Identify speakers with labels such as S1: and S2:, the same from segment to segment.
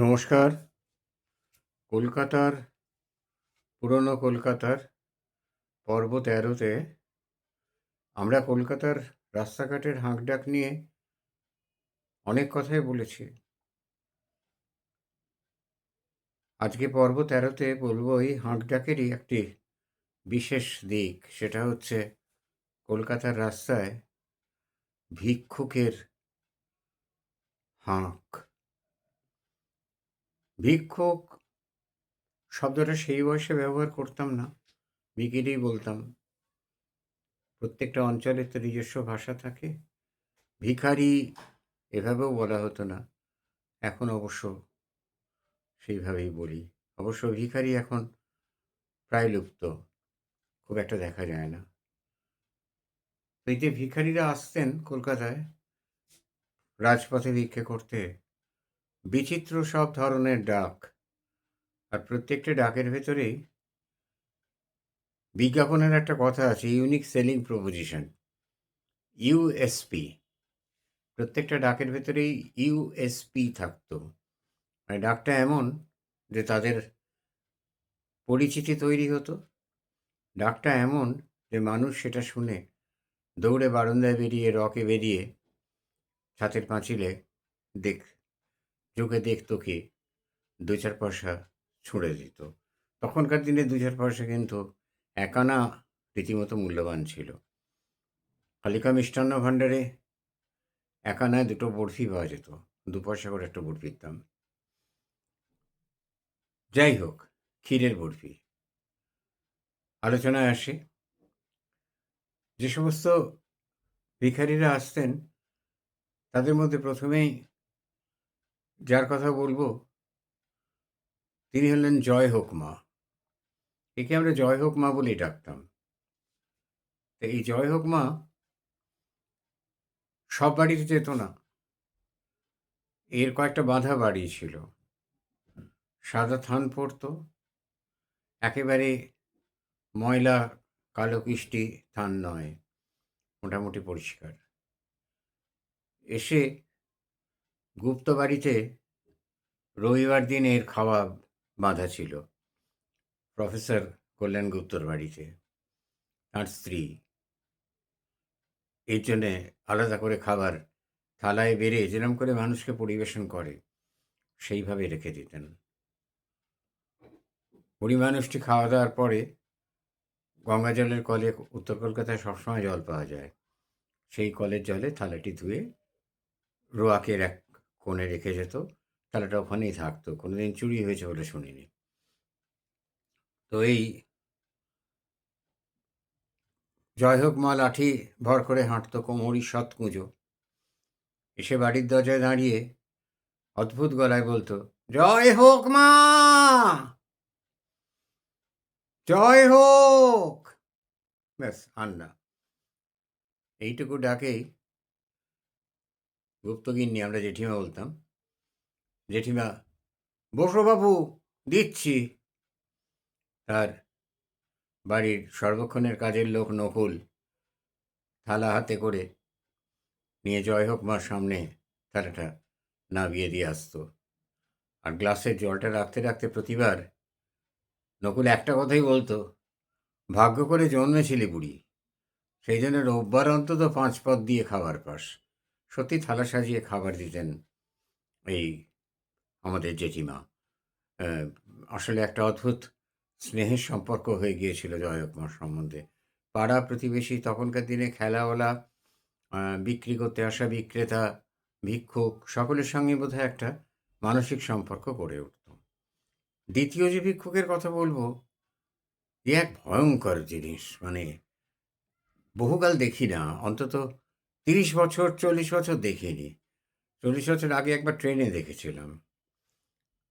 S1: নমস্কার। কলকাতার, পুরনো কলকাতার পর্ব তেরোতে আমরা কলকাতার রাস্তাঘাটের হাঁকডাক নিয়ে অনেক কথাই বলেছি। আজকে পর্ব তেরোতে বলব এই হাঁকডাকেরই একটি বিশেষ দিক, সেটা হচ্ছে কলকাতার রাস্তায় ভিক্ষুকের হাঁক। ভিক্ষুক শব্দটা সেই বয়সে ব্যবহার করতাম না ভিকিরি বলতাম। প্রত্যেকটা অঞ্চলের তো নিজস্ব ভাষা থাকে, ভিখারি এভাবেও বলা হতো না, এখন অবশ্য সেইভাবেই বলি। অবশ্য ভিখারি এখন প্রায় লুপ্ত, খুব একটা দেখা যায় না। এই যে ভিখারিরা আসতেন কলকাতায়, রাজপথে ভিক্ষে করতে বিচিত্র সব ধরনের ডাক। আর প্রত্যেকটা ডাকের ভেতরেই বিজ্ঞাপনের একটা কথা আছে ইউনিক সেলিং প্রপোজিশন ইউএসপি প্রত্যেকটা ডাকের ভেতরেই ইউএসপি থাকতো। মানে ডাকটা এমন যে তাদের পরিচিতি তৈরি হতো। ডাকটা এমন যে মানুষ সেটা শুনে দৌড়ে বারান্দায় বেরিয়ে, রকে বেরিয়ে ছাতের পাঁচিলে দেখ চোখে দেখতো কি? দু চার পয়সা ছুঁড়ে দিত। তখনকার দিনে দু চার পয়সা কিন্তু একানা রীতিমতো মূল্যবান ছিল। কালিকা মিষ্টান্ন ভাণ্ডারে একানায় দুটো বরফি পাওয়া যেত। দু পয়সা করে একটা বরফির দাম। যাই হোক, ক্ষীরের বরফি আলোচনায় আসে, যে সমস্ত ভিখারিরা আসতেন, তাদের মধ্যে প্রথমেই যার কথা বলব, তিনি হলেন জয় হোক মা। একে আমরা জয় হোক মা বলেই ডাকতাম। তো এই জয় হোক মা সব বাড়িতে যেত না এর কয়েকটা বাঁধা বাড়ি ছিল সাদা থান পড়তো একেবারে ময়লা, কালো কৃষ্টি থান নয়, মোটামুটি পরিষ্কার। এসে গুপ্ত বাড়িতে রবিবার দিন এর খাওয়া বাঁধা ছিল। প্রফেসর কল্যাণ গুপ্তর বাড়িতে। তার স্ত্রী। এর জন্যে আলাদা করে খাবার থালায় বেড়ে যেরম করে মানুষকে পরিবেশন করে, সেইভাবে রেখে দিতেন। বুড়ি মানুষটি খাওয়া দাওয়ার পরে গঙ্গা জলের কলে উত্তর কলকাতায় সবসময় জল পাওয়া যায়। সেই কলের জলে থালাটি ধুয়ে রোয়াকের এক কোণে রেখে যেত থালাটা ওখানেই থাকতো। কোনোদিন চুরি হয়েছে বলে শুনিনি। তো এই জয় হোক মা লাঠি ভর করে হাঁটতো কোমরি সৎ কুঁজো এসে বাড়ির দরজায় দাঁড়িয়ে অদ্ভুত গলায় বলতো জয় হোক মা! জয় হোক ব্যাস, আর না। এইটুকু ডাকেই গুপ্তগিন্নি আমরা জেঠিমা বলতাম। জেঠিমা বসো বাবু দিচ্ছি। তার বাড়ির সর্বক্ষণের কাজের লোক নকুল থালা হাতে করে নিয়ে জয় হোক মার সামনে থালাটা নাবিয়ে দিয়ে আসতো। আর গ্লাসের জলটা রাখতে রাখতে প্রতিবার নকুল একটা কথাই বলতো, ভাগ্য করে জন্মেছিলি বুড়ি, সেই জন্য রোববার অন্তত পাঁচ পদ দিয়ে খাবার পাস। সত্যি থালা সাজিয়ে খাবার দিতেন এই আমাদের জেঠিমা। আসলে একটা অদ্ভুত স্নেহের সম্পর্ক হয়ে গিয়েছিল জয়ক মার সম্বন্ধে। পাড়া প্রতিবেশী তখনকার দিনে খেলাওয়ালা বিক্রি করতে আসা বিক্রেতা, ভিক্ষুক, সকলের সঙ্গে বোধহয় একটা মানসিক সম্পর্ক গড়ে উঠত। দ্বিতীয় যে ভিক্ষুকের কথা বলব, এ এক ভয়ঙ্কর জিনিস মানে বহুকাল দেখি না, অন্তত তিরিশ বছর, চল্লিশ বছর দেখিনি। চল্লিশ বছর আগে একবার ট্রেনে দেখেছিলাম।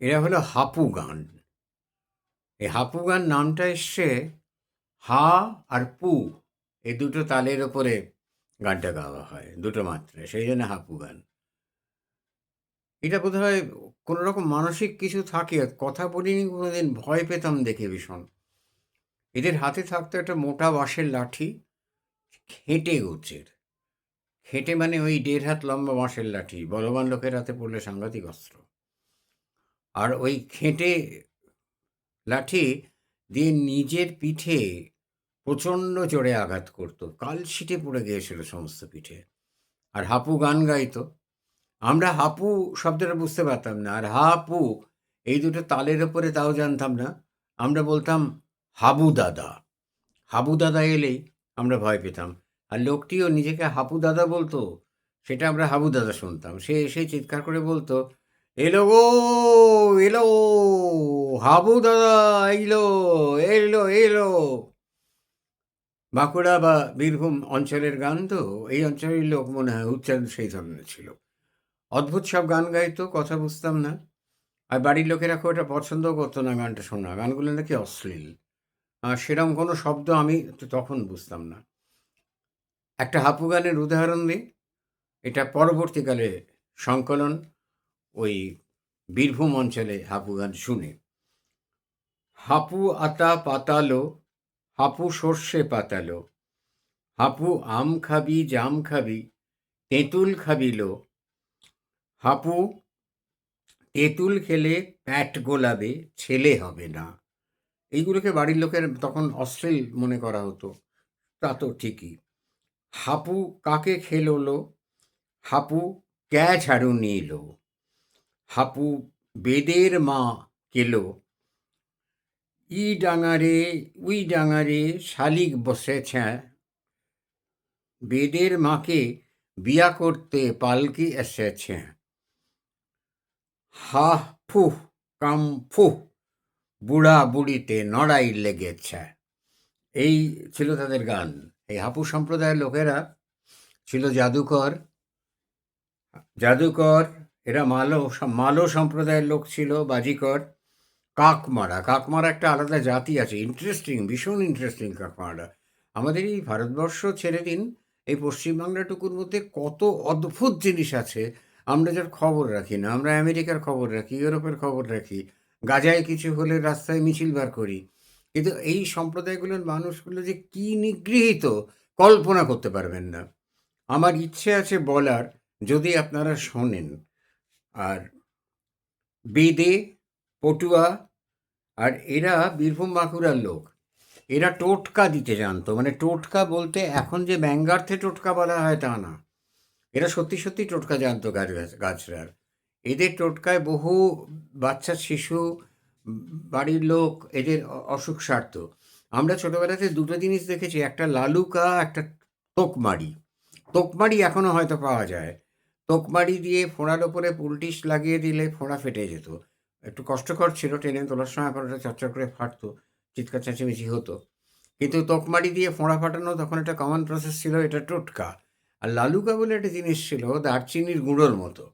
S1: এরা হলো হাপু গান। এই হাপু গান নামটা এসছে হা আর পু। এই দুটো তালের ওপরে গানটা গাওয়া হয়, দুটো মাত্রায় সেই জন্য হাপু গান। এটা বোধ হয় কোনো রকম মানসিক কিছু থাকে, কথা বলিনি, কোনোদিন ভয় পেতাম দেখে ভীষণ। এদের হাতে থাকতো একটা মোটা বাঁশের লাঠি, খেটে গোছের। খেটে মানে ওই দেড় হাত লম্বা বাঁশের লাঠি, বলবান লোকের হাতে পড়লে সাংঘাতিক অস্ত্র। আর ওই খেঁটে লাঠি দিয়ে নিজের পিঠে প্রচণ্ড জোরে আঘাত করতো। কালশিটে পড়ে গিয়েছিল সমস্ত পিঠে। আর হাপু গান গাইতো। আমরা হাপু শব্দটা বুঝতে পারতাম না। আর হাপু, এই দুটো তালের ওপরে তাও জানতাম না। আমরা বলতাম হাবু দাদা। হাবু দাদা এলেই আমরা ভয় পেতাম। আর লোকটিও নিজেকে হাপু দাদা বলতো, সেটা আমরা হাবু দাদা শুনতাম। সে এসে চিৎকার করে বলতো, এলো গো, এলো হাবু দাদা, এলো এলো এলো। বাঁকুড়া বা বীরভূম অঞ্চলের গান তো, এই অঞ্চলের লোক মনে হয় উচ্চারণ সেই ধরনের ছিল। অদ্ভুত সব গান গাইতো, কথা বুঝতাম না। আর বাড়ির লোকেরা খুব একটা পছন্দ করতো না গানটা শোনা। গানগুলো নাকি অশ্লীল। আর সেরকম কোনো শব্দ আমি তখন বুঝতাম না। একটা হাপু গানের উদাহরণ দিই। এটা পরবর্তীকালে সংকলন ওই বীরভূম অঞ্চলে হাপু গান শুনে। হাপু আতা পাতালো, হাপু সর্ষে পাতালো, হাপু আম খাবি, জাম খাবি, তেঁতুল খাবিলো, হাপু তেঁতুল খেলে প্যাট গোলাবে, ছেলে হবে না। এইগুলোকে বাড়ির লোকের তখন অশ্লীল মনে করা হতো। তা তো ঠিকই। হাপু কাকে খেলোলো? হাপু ক্যা ঝাড়ু নিল? হাপু বেদের মা কেলো? ই ডাঙারে, উই ডাঙারে শালিক বসেছে। বেদের মাকে বিয়া করতে পালকি এসেছে। হা ফুহ, কাম ফুহ, বুড়া বুড়িতে নড়াই লেগেছে। এই ছিল তাদের গান। এই হাপু সম্প্রদায়ের লোকেরা ছিল জাদুকর। জাদুকর, এরা মালো মালো সম্প্রদায়ের লোক ছিল, বাজিকর। কাকমারা কাকমারা একটা আলাদা জাতি আছে। ইন্টারেস্টিং ভীষণ ইন্টারেস্টিং কাকমারা আমাদের এই ভারতবর্ষ ছেড়ে দিন, এই পশ্চিমবাংলাটুকুর মধ্যে কত অদ্ভুত জিনিস আছে। আমরা যার খবর রাখি না, আমরা আমেরিকার খবর রাখি, ইউরোপের খবর রাখি। গাজায় কিছু হলে রাস্তায় মিছিল বার করি। কিন্তু এই সম্প্রদায়গুলোর মানুষগুলো যে কী নিগৃহীত কল্পনা করতে পারবেন না। আমার ইচ্ছে আছে বলার, যদি আপনারা শোনেন, আর বেদে, পটুয়া, আর এরা বীরভূম বাঁকুড়ার লোক, এরা টোটকা দিতে জানতো। মানে টোটকা বলতে এখন যে ব্যাঙ্গার্থে টোটকা বলা হয় তা না। এরা সত্যি সত্যি টোটকা জানতো গাছ, গাছরার। এদের টোটকায় বহু বাচ্চা, শিশু বাড়ির লোক, এদের অসুখ সারত। আমরা ছোটোবেলাতে দুটো জিনিস দেখেছি, একটা লালুকা, একটা তোকমারি। তোকমারি এখনও হয়তো পাওয়া যায়। তোকমারি দিয়ে ফোঁড়ার ওপরে পুলটিস লাগিয়ে দিলে ফোঁড়া ফেটে যেত। একটু কষ্টকর ছিল, টেনে তোলার সময় এখন ওটা চচ্চর করে ফাটতো, চিৎকার চেঁচিমেচি হতো। কিন্তু তোকমারি দিয়ে ফোঁড়া ফাটানো তখন একটা কমন প্রসেস ছিল, এটা টোটকা। আর লালুকা বলে একটা জিনিস ছিল, দারচিনির গুঁড়োর মতো।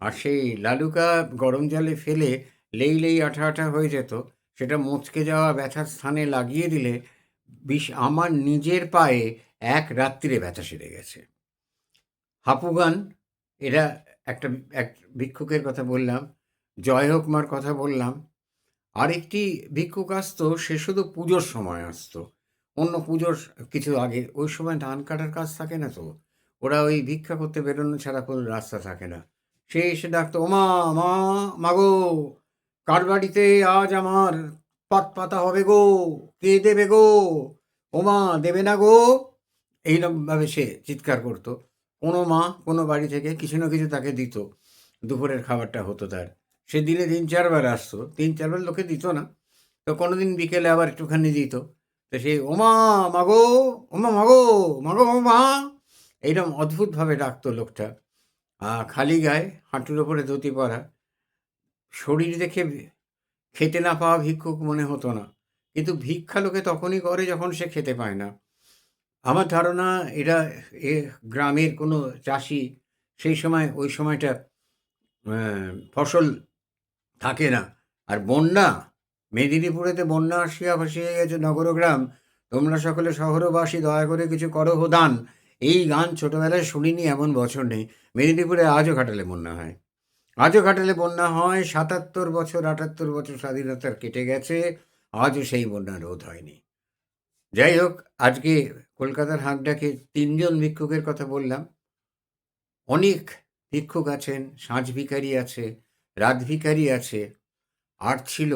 S1: আর সেই লালুকা গরম জলে ফেলে লেই লেই আঠা আঠা হয়ে যেত, সেটা মুচকে যাওয়া ব্যথার স্থানে লাগিয়ে দিলে বিষ আমার নিজের পায়ে এক রাত্রিরে ব্যথা সেরে গেছে। হাপু গান, এরা একটা এক ভিক্ষুকের কথা বললাম, জয় হোক মার কথা বললাম। আরেকটি ভিক্ষুক আসতো, সে শুধু পুজোর সময় আসতো। অন্য পুজোর কিছু আগে, ওই সময় ধান কাটার কাজ থাকে না তো, ওরা ওই ভিক্ষা করতে বেরোনো ছাড়া কোনো রাস্তা থাকে না। সে এসে ডাকতো, ওমা, মা, মাগো কার বাড়িতে আজ আমার পাত পাতা হবে গো? কে দেবে গো? ওমা দেবে না গো? এইরকমভাবে সে চিৎকার করতো। কোনো মা কোনো বাড়ি থেকে কিছু না কিছু তাকে দিত। দুপুরের খাবারটা হতো তার। সে দিনে তিন চারবার আসতো। তিন চারবার লোকে দিত না। তো কোনো দিন বিকেলে আবার একটুখানি দিত। তো সেই ওমা, মাগো ওমা, মাগো মাগো মা এইরকম অদ্ভুতভাবে ডাকতো লোকটা। খালি গায়ে, হাঁটুর ওপরে ধুতি পরা। শরীর দেখে খেতে না পাওয়া ভিক্ষুক মনে হতো না। কিন্তু ভিক্ষা লোকে তখনই করে যখন সে খেতে পায় না। আমার ধারণা এরা, এ গ্রামের কোনো চাষি সেই সময়, ওই সময়টা ফসল থাকে না। আর বন্যা, মেদিনীপুরেতে বন্যা আসিয়া ভাসিয়ে গেছে নগরগ্রাম তোমরা সকলে শহরবাসী, দয়া করে কিছু করো দান। এই গান ছোটোবেলায় শুনিনি, এমন বছর নেই। মেদিনীপুরে আজও ঘাটালে বন্যা হয়। আজও ঘাটালে বন্যা হয়, সাতাত্তর বছর, আটাত্তর বছর স্বাধীনতার কেটে গেছে, আজও সেই বন্যা রোধ হয়নি। যাই হোক, আজকে কলকাতার হাঁকডাকে তিনজন ভিক্ষুকের কথা বললাম। অনেক ভিক্ষুক আছেন সাঁঝ ভিকারি আছে, রাত ভিকারি আছে, আর ছিল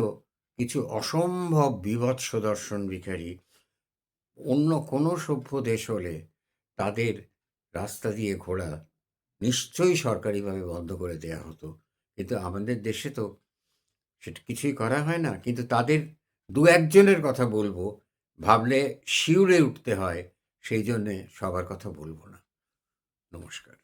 S1: কিছু অসম্ভব বিভৎস দর্শন ভিখারি। অন্য কোনো সভ্য দেশ হলে তাদের রাস্তা দিয়ে ঘোরা নিশ্চয়ই সরকারিভাবে বন্ধ করে দেওয়া হতো। কিন্তু আমাদের দেশে তো সেটা কিছুই করা হয় না। কিন্তু তাদের দু একজনের কথা বলব, ভাবলে শিউরে উঠতে হয়, সেই জন্যে সবার কথা বলব না। নমস্কার।